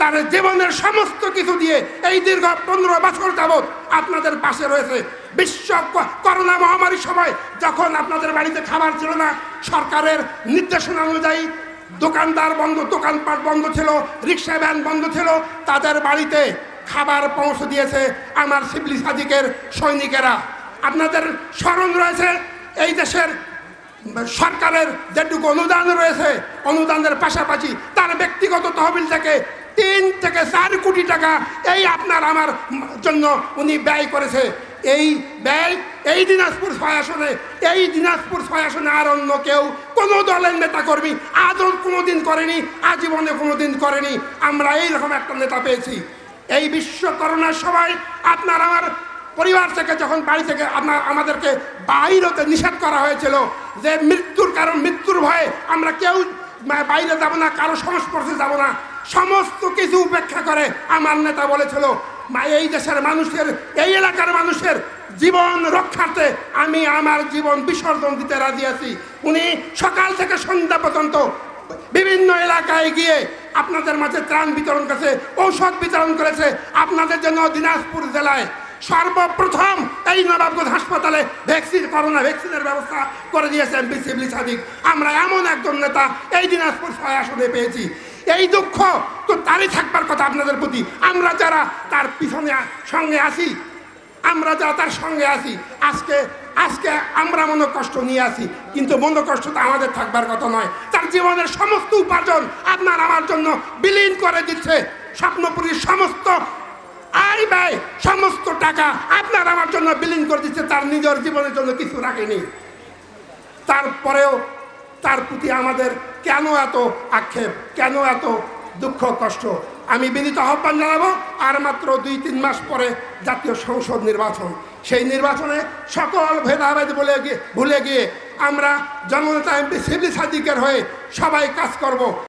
তার জীবনের সমস্ত কিছু দিয়ে এই দীর্ঘ পনেরো বছর যাবৎ আপনাদের পাশে রয়েছে। বিশ্ব করোনা মহামারীর সময় যখন আপনাদের বাড়িতে খাবার ছিল না, সরকারের নির্দেশনা অনুযায়ী দোকানদার বন্ধ, দোকানপাট বন্ধ ছিল, রিক্সা ভ্যান বন্ধ ছিল, তাদের বাড়িতে খাবার পৌঁছে দিয়েছে আমার শিবলি সাদিকের সৈনিকেরা। আপনাদের স্মরণ রয়েছে, এই দেশের সরকারের যেটুকু অনুদান রয়েছে, অনুদানের পাশাপাশি তার ব্যক্তিগত তহবিল থেকে তিন থেকে চার কোটি টাকা এই আপনার আমার জন্য উনি ব্যয় করেছে। এই ব্যয়, এই দিনাজপুর ছয় আসনে এই দিনাজপুর ছয় আসনে আর অন্য কেউ, কোনো দলের নেতা কর্মী আজও কোনোদিন করেনি, আজীবনে কোনোদিন করেনি। আমরা এইরকম একটা নেতা পেয়েছি। এই বিশ্ব করোনার সময় আপনার আমার পরিবার থেকে যখন বাড়ি থেকে আপনার, আমাদেরকে বাইরেতে নিষেধ করা হয়েছিল যে মৃত্যুর কারণ, মৃত্যুর ভয়ে আমরা কেউ বাইরে যাব না, কারও সংস্পর্শে যাব না। সমস্ত কিছু উপেক্ষা করে আমার নেতা বলেছিল এই দেশের মানুষের, এই এলাকার মানুষের জীবন রক্ষার্থে আমি আমার জীবন বিসর্জন দিতে রাজি আছি। উনি সকাল থেকে সন্ধ্যা পর্যন্ত বিভিন্ন এলাকায় গিয়ে আপনাদের মাঝে ত্রাণ বিতরণ করেছে, ঔষধ বিতরণ করেছে। আপনাদের জন্য দিনাজপুর জেলায় সর্বপ্রথম এই নবাবগঞ্জ হাসপাতালে ভ্যাকসিন, করোনা ভ্যাকসিনের ব্যবস্থা করে দিয়েছেন বিসিবলি সাদিক। আমরা এমন একজন নেতা এই দিনাজপুর ছয় আসনে পেয়েছি। এই দুঃখ তো তারই থাকবার কথা আপনাদের প্রতি। আমরা যারা তার পিছনে সঙ্গে আসি আমরা যারা তার সঙ্গে আছি, আজকে আজকে আমরা মনে কষ্ট নিয়ে আসি কিন্তু মনে কষ্ট তো আমাদের থাকবার কথা নয়। তার জীবনের সমস্ত উপার্জন আপনার আমার জন্য বিলীন করে দিচ্ছে। স্বপ্নপুরীর সমস্ত আয় ব্যয় সমস্ত টাকা আপনার আমার জন্য বিলীন করে দিচ্ছে, তার নিজের জীবনের জন্য কিছু রাখেনি। তারপরেও তার প্রতি আমাদের কেন এত আক্ষেপ, কেন এত দুঃখ, কষ্ট? আমি বিনীত আহ্বান জানাব, আর মাত্র দুই, তিন মাস পরে জাতীয় সংসদ নির্বাচন। সেই নির্বাচনে সকল ভেদাভেদ বলে গিয়ে ভুলে গিয়ে আমরা জননেতা এমপি শিবলি সাদিকের হয়ে সবাই কাজ করব।